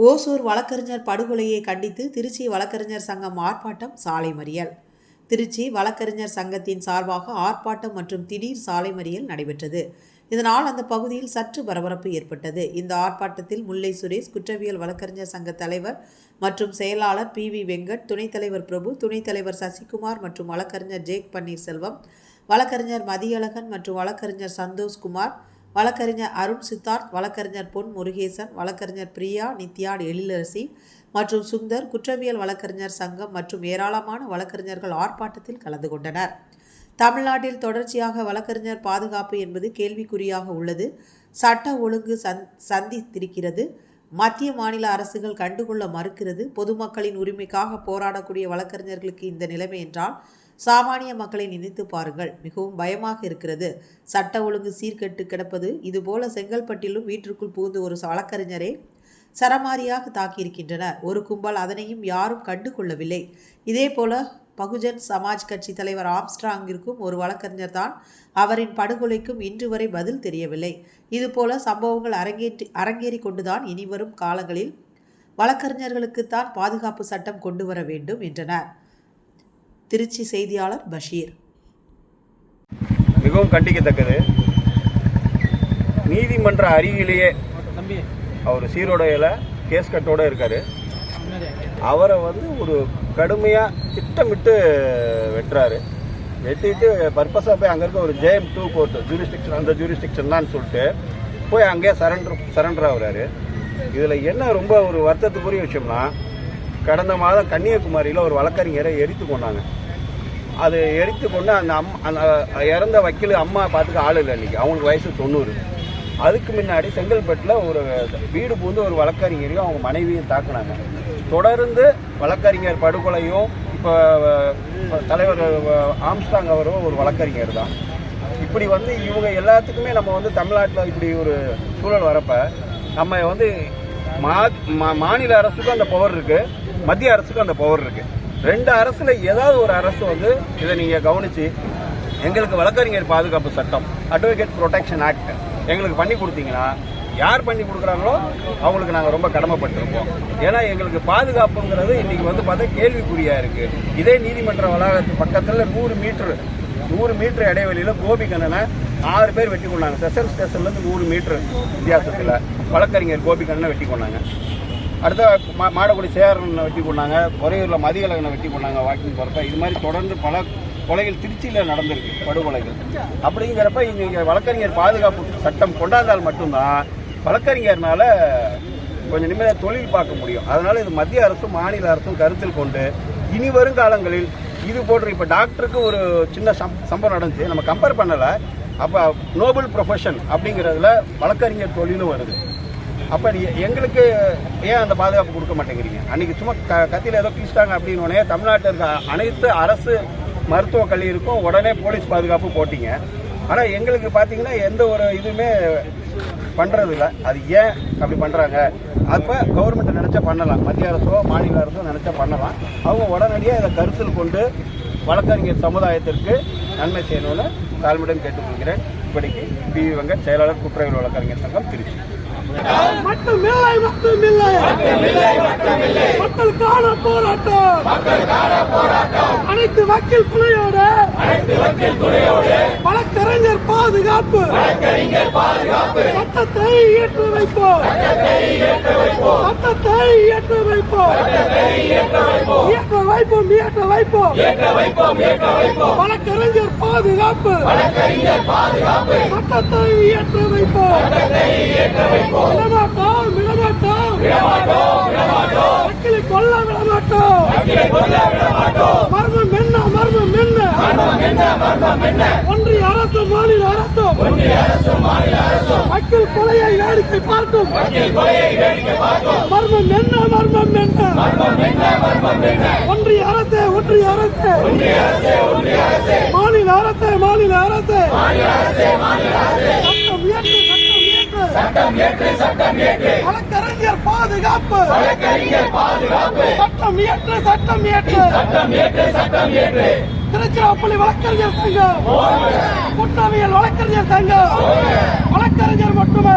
ஓசூர் வழக்கறிஞர் படுகொலையை கண்டித்து திருச்சி வழக்கறிஞர் சங்கம் ஆர்ப்பாட்டம் சாலை மறியல். திருச்சி வழக்கறிஞர் சங்கத்தின் சார்பாக ஆர்ப்பாட்டம் மற்றும் திடீர் சாலை மறியல் நடைபெற்றது. இதனால் அந்த பகுதியில் சற்று பரபரப்பு ஏற்பட்டது. இந்த ஆர்ப்பாட்டத்தில் முல்லை சுரேஷ் குற்றவியல் வழக்கறிஞர் சங்க தலைவர் மற்றும் செயலாளர் பி. வி. வெங்கட் துணைத் தலைவர் பிரபு துணைத் தலைவர் சசிகுமார் மற்றும் வழக்கறிஞர் ஜேக் பன்னீர்செல்வம் வழக்கறிஞர் மதியழகன் மற்றும் வழக்கறிஞர் சந்தோஷ்குமார் வழக்கறிஞர் அருண் சித்தார்த் வழக்கறிஞர் பொன் முருகேசன் வழக்கறிஞர் பிரியா நித்யா எழிலரசி மற்றும் சுந்தர் குற்றவியல் வழக்கறிஞர் சங்கம் மற்றும் ஏராளமான வழக்கறிஞர்கள் ஆர்ப்பாட்டத்தில் கலந்து கொண்டனர். தமிழ்நாட்டில் தொடர்ச்சியாக வழக்கறிஞர் பாதுகாப்பு என்பது கேள்விக்குறியாக உள்ளது. சட்ட ஒழுங்கு சந் சந்தித்திருக்கிறது. மத்திய மாநில அரசுகள் கண்டுகொள்ள மறுக்கிறது. பொதுமக்களின் உரிமைக்காக போராடக்கூடிய வழக்கறிஞர்களுக்கு இந்த நிலைமை என்றால் சாமானிய மக்களை நினைத்து பாருங்கள். மிகவும் பயமாக இருக்கிறது. சட்ட ஒழுங்கு சீர்கெட்டு கிடப்பது இதுபோல செங்கல்பட்டிலும் வீட்டிற்குள் புகுந்து ஒரு வழக்கறிஞரே சரமாரியாக தாக்கியிருக்கின்றனர். ஒரு கும்பல் அதனையும் யாரும் கண்டு கொள்ளவில்லை இதே போல பகுஜன் சமாஜ் கட்சி தலைவர் ஆம்ஸ்ட்ராங்கிற்கும் ஒரு வழக்கறிஞர் தான். அவரின் படுகொலைக்கும் இன்று வரை பதில் தெரியவில்லை. இதுபோல சம்பவங்கள் அரங்கேற்றி அரங்கேறி கொண்டுதான் இனிவரும் காலங்களில் வழக்கறிஞர்களுக்குத்தான் பாதுகாப்பு சட்டம் கொண்டு வர வேண்டும் என்றனர். திருச்சி செய்தியாளர் பஷீர். மிகவும் கண்டிக்கத்தக்கது. நீதிமன்ற அருகிலேயே அவர் சீரோடையில் கேஸ் கட்டோட இருக்காரு. அவரை வந்து ஒரு கடுமையாக திட்டமிட்டு வெட்டுறாரு. வெட்டிட்டு பர்பஸாக போய் அங்கே இருக்க ஒரு ஜேஎம் டூ கோர்ட் ஜூரிஸ்டிக்ஷன் அந்த ஜூரிஸ்டிக்ஷன் தான் சொல்லிட்டு போய் அங்கேயே சரண்டர் சரண்டர் ஆகுறாரு. இதில் என்ன ரொம்ப ஒரு வருத்தத்துக்குரிய விஷயம்னா கடந்த மாதம் கன்னியாகுமரியில் ஒரு வழக்கறிஞரை எரித்து கொண்டாங்க. அது எரித்து கொண்டு அந்த அம் அந்த இறந்த வக்கீல் அம்மா பார்த்துக்க ஆள் இல்லை அன்றைக்கி அவங்களுக்கு வயசு தொண்ணூறு. அதுக்கு முன்னாடி செங்கல்பட்டில் ஒரு வீடு பூந்து ஒரு வழக்கறிஞரையும் அவங்க மனைவியும் தாக்குனாங்க. தொடர்ந்து வழக்கறிஞர் படுகொலையும் இப்போ தலைவர் ஆம்ஸ்டாங் அவரும் ஒரு வழக்கறிஞர் தான். இப்படி வந்து இவங்க எல்லாத்துக்குமே நம்ம வந்து தமிழ்நாட்டில் இப்படி ஒரு சூழல் வரப்போ நம்ம வந்து மா மா- மாநில அரசுக்கும் அந்த பவர் இருக்குது மத்திய அரசுக்கும் அந்த பவர் இருக்குது ரெண்டு அரசுல ஏதாவது ஒரு அரசு வந்து இதை நீங்க கவனிச்சு எங்களுக்கு வழக்கறிஞர் பாதுகாப்பு சட்டம் அட்வொகேட் ப்ரொடெக்ஷன் ஆக்ட் எங்களுக்கு பண்ணி கொடுத்தீங்கன்னா யார் பண்ணி கொடுக்குறாங்களோ அவங்களுக்கு நாங்கள் ரொம்ப கடமைப்பட்டிருப்போம். ஏன்னா எங்களுக்கு பாதுகாப்புங்கிறது இன்னைக்கு வந்து பார்த்தா கேள்விக்குறியா இருக்கு. இதே நீதிமன்ற வளாகத்து பக்கத்தில் நூறு மீட்டர் நூறு மீட்டர் இடைவெளியில் கோபிகண்ணனை ஆறு பேர் வெட்டி கொண்டாங்க செஷன் ஸ்டேஷன்லேருந்து நூறு மீட்டர் வித்தியாசத்தில் வழக்கறிஞர் கோபிகண்ணனை வெட்டி கொண்டாங்க அடுத்த மா- மாடக்குடி சேரனை வெட்டி கொண்டாங்க உறையூரில் மதியழகனை வெட்டி கொண்டாங்க வாக்கிங் போகிறப்ப இது மாதிரி தொடர்ந்து பல கொலைகள் திருச்சியில் நடந்திருக்கு படுகொலைகள். அப்படிங்கிறப்ப இங்கே இங்கே வழக்கறிஞர் பாதுகாப்பு சட்டம் கொண்டாந்தால் மட்டும்தான் வழக்கறிஞர்னால கொஞ்சம் நிம்மதியாக தொழில் பார்க்க முடியும். அதனால் இது மத்திய அரசும் மாநில அரசும் கருத்தில் கொண்டு இனி வருங்காலங்களில் இது போன்ற இப்போ டாக்டருக்கு ஒரு சின்ன சம் சம்பவம் நடந்துச்சு. நம்ம கம்பேர் பண்ணலை. அப்போ நோபல் ப்ரொஃபஷன் அப்படிங்கிறதுல வழக்கறிஞர் தொழிலும் வருது. அப்போ எங்களுக்கு ஏன் அந்த பாதுகாப்பு கொடுக்க மாட்டேங்கிறீங்க? அன்னைக்கு சும்மா க கத்தியில் ஏதோ கிழிச்சிட்டாங்க அப்படின்னு உடனே தமிழ்நாட்டில் இருக்க அனைத்து அரசு மருத்துவக் கல்லூரிக்கும் உடனே போலீஸ் பாதுகாப்பு போட்டீங்க. ஆனால் எங்களுக்கு பார்த்தீங்கன்னா எந்த ஒரு இதுவுமே பண்ணுறது இல்லை அது ஏன் அப்படி பண்ணுறாங்க அப்போ கவர்மெண்ட் நினச்சா பண்ணலாம். மத்திய அரசோ மாநில அரசோ நினச்சா பண்ணலாம். அவங்க உடனடியாக இதை கருத்தில் கொண்டு வழக்கறிஞர் சமுதாயத்திற்கு நன்மை செய்யணும்னு தாழ்மையுடன் கேட்டுக்கொள்கிறேன். இப்படிக்கு பி. வி. வெங்கட் செயலாளர் குற்றவியல் வழக்கறிஞர் சங்கம் திருச்சி. மட்டுமில்லை மட்டுமில்லை. மக்களுக்கான போராட்டம். அனைத்து வக்கீல் குழையோடு வழக்கறிஞர் பாதுகாப்பு. சட்டத்தை இயற்று வைப்போம். சட்டத்தை இயற்று வைப்போம். இயற்ற வைப்போம். இயற்ற வைப்போம் வழக்கறிஞர் பாதுகாப்பு. சட்டத்தை இயற்று வைப்போம். விடமாட்டோம் விடமாட்டோம். வக்கீலை கொல்ல விடமாட்டோம். மர்மம் என்ன மர்மம் என்ன? ஒன்றிய அரசு மாநில அரசு வக்கீல் கொலையை வேடிக்கை பார்க்கும். மர்மம் என்ன மர்மம் என்ன? ஒன்றிய அரசு ஒன்றிய அரசு. மாநில அரசு மாநில அரசு. சட்டம் இயற்று சட்டம் இயற்று. வழக்கறிஞர் பாதுகாப்பு. பாதுகாப்பு சட்டம் இயற்று சட்டம் இயற்று. திருச்சிராப்பள்ளி வழக்கறிஞர் சங்கம். குற்றவியல் வழக்கறிஞர் சங்கம். வழக்கறிஞர் மட்டுமே.